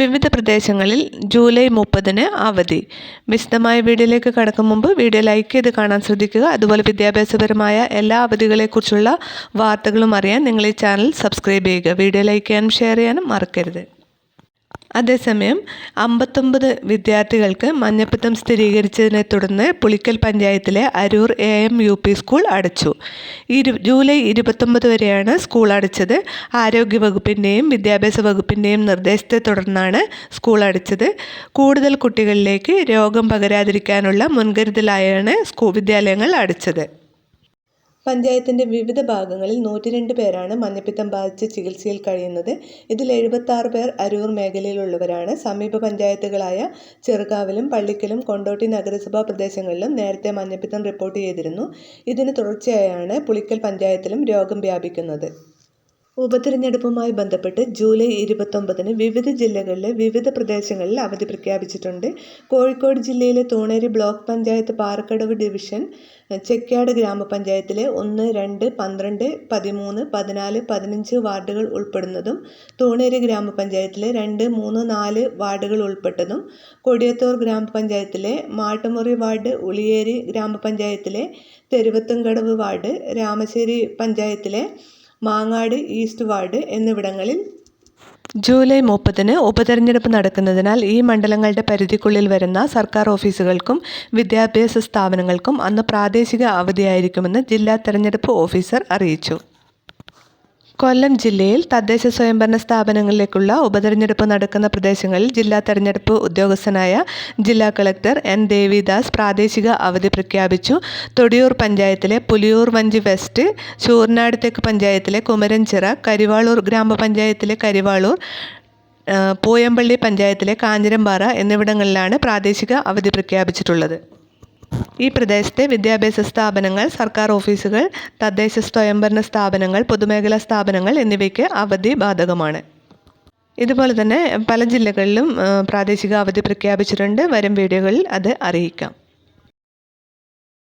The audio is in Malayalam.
വിവിധ പ്രദേശങ്ങളിൽ ജൂലൈ മുപ്പതിന് അവധി. വിശദമായ വീഡിയോയിലേക്ക് കടക്കും മുമ്പ് വീഡിയോ ലൈക്ക് ചെയ്ത് കാണാൻ ശ്രദ്ധിക്കുക. അതുപോലെ വിദ്യാഭ്യാസപരമായ എല്ലാ അവധികളെക്കുറിച്ചുള്ള വാർത്തകളും അറിയാൻ നിങ്ങൾ ഈ ചാനൽ സബ്സ്ക്രൈബ് ചെയ്യുക. വീഡിയോ ലൈക്ക് ചെയ്യാനും ഷെയർ ചെയ്യാനും മറക്കരുത്. അതേസമയം അമ്പത്തൊമ്പത് വിദ്യാർത്ഥികൾക്ക് മഞ്ഞപ്പിത്തം സ്ഥിരീകരിച്ചതിനെ തുടർന്ന് പുളിക്കൽ പഞ്ചായത്തിലെ Aroor A M U P school അടച്ചു. ഇരു ജൂലൈ ഇരുപത്തൊമ്പത് വരെയാണ് സ്കൂൾ അടച്ചത്. ആരോഗ്യവകുപ്പിന്റെയും വിദ്യാഭ്യാസ വകുപ്പിന്റെയും നിർദ്ദേശത്തെ തുടർന്നാണ് സ്കൂൾ അടച്ചത്. കൂടുതൽ കുട്ടികളിലേക്ക് രോഗം പകരാതിരിക്കാനുള്ള മുൻകരുതലായാണ് സ്കൂൾ വിദ്യാലയങ്ങൾ അടച്ചത്. പഞ്ചായത്തിന്റെ വിവിധ ഭാഗങ്ങളിൽ നൂറ്റിരണ്ട് പേരാണ് മഞ്ഞപ്പിത്തം ബാധിച്ച് ചികിത്സയിൽ കഴിയുന്നത്. ഇതിൽ എഴുപത്താറ് പേർ അരൂർ മേഖലയിലുള്ളവരാണ്. സമീപ പഞ്ചായത്തുകളായ ചെറുകാവിലും പള്ളിക്കലും കൊണ്ടോട്ടി നഗരസഭാ പ്രദേശങ്ങളിലും നേരത്തെ മഞ്ഞപ്പിത്തം റിപ്പോർട്ട് ചെയ്തിരുന്നു. ഇതിന് തുടർച്ചയായാണ് പുളിക്കൽ പഞ്ചായത്തിലും രോഗം വ്യാപിക്കുന്നത്. ഉപതിരഞ്ഞെടുപ്പുമായി ബന്ധപ്പെട്ട് ജൂലൈ ഇരുപത്തൊമ്പതിന് വിവിധ ജില്ലകളിലെ വിവിധ പ്രദേശങ്ങളിൽ അവധി പ്രഖ്യാപിച്ചിട്ടുണ്ട്. കോഴിക്കോട് ജില്ലയിലെ തൂണേരി ബ്ലോക്ക് പഞ്ചായത്ത് പാറക്കടവ് ഡിവിഷൻ ചെക്കാട് ഗ്രാമപഞ്ചായത്തിലെ ഒന്ന് രണ്ട് പന്ത്രണ്ട് പതിമൂന്ന് പതിനാല് പതിനഞ്ച് വാർഡുകൾ ഉൾപ്പെടുന്നതും തൂണേരി ഗ്രാമപഞ്ചായത്തിലെ രണ്ട് മൂന്ന് നാല് വാർഡുകൾ ഉൾപ്പെട്ടതും കൊടിയത്തൂർ ഗ്രാമപഞ്ചായത്തിലെ മാട്ടുമുറി വാർഡ് ഉളിയേരി ഗ്രാമപഞ്ചായത്തിലെ തെരുവത്തുംകടവ് വാർഡ് രാമശ്ശേരി പഞ്ചായത്തിലെ മാങ്ങാട് ഈസ്റ്റ് വാർഡ് എന്നിവിടങ്ങളിൽ ജൂലൈ മുപ്പതിന് ഉപതെരഞ്ഞെടുപ്പ് നടക്കുന്നതിനാൽ ഈ മണ്ഡലങ്ങളുടെ പരിധിക്കുള്ളിൽ വരുന്ന സർക്കാർ ഓഫീസുകൾക്കും വിദ്യാഭ്യാസ സ്ഥാപനങ്ങൾക്കും അന്ന് പ്രാദേശിക അവധിയായിരിക്കുമെന്ന് ജില്ലാ തെരഞ്ഞെടുപ്പ് ഓഫീസർ അറിയിച്ചു. കൊല്ലം ജില്ലയിൽ തദ്ദേശ സ്വയംഭരണ സ്ഥാപനങ്ങളിലേക്കുള്ള ഉപതെരഞ്ഞെടുപ്പ് നടക്കുന്ന പ്രദേശങ്ങളിൽ ജില്ലാ തെരഞ്ഞെടുപ്പ് ഉദ്യോഗസ്ഥനായ ജില്ലാ കളക്ടർ എൻ ദേവിദാസ് പ്രാദേശിക അവധി പ്രഖ്യാപിച്ചു. തൊടിയൂർ പഞ്ചായത്തിലെ പുലിയൂർ വഞ്ചി വെസ്റ്റ് ചൂർനാട് തെക്ക് പഞ്ചായത്തിലെ കുമരൻചിറ കരിവാളൂർ ഗ്രാമപഞ്ചായത്തിലെ കരിവാളൂർ പൂയമ്പള്ളി പഞ്ചായത്തിലെ കാഞ്ഞിരമ്പാറ എന്നിവിടങ്ങളിലാണ് പ്രാദേശിക അവധി പ്രഖ്യാപിച്ചിട്ടുള്ളത്. ഈ പ്രദേശത്തെ വിദ്യാഭ്യാസ സ്ഥാപനങ്ങൾ സർക്കാർ ഓഫീസുകൾ തദ്ദേശ സ്വയംഭരണ സ്ഥാപനങ്ങൾ പൊതുമേഖലാ സ്ഥാപനങ്ങൾ എന്നിവയ്ക്ക് അവധി ബാധകമാണ്. ഇതുപോലെ തന്നെ പല ജില്ലകളിലും പ്രാദേശിക അവധി പ്രഖ്യാപിച്ചിട്ടുണ്ട്. വരും വീഡിയോകളിൽ അത് അറിയിക്കാം.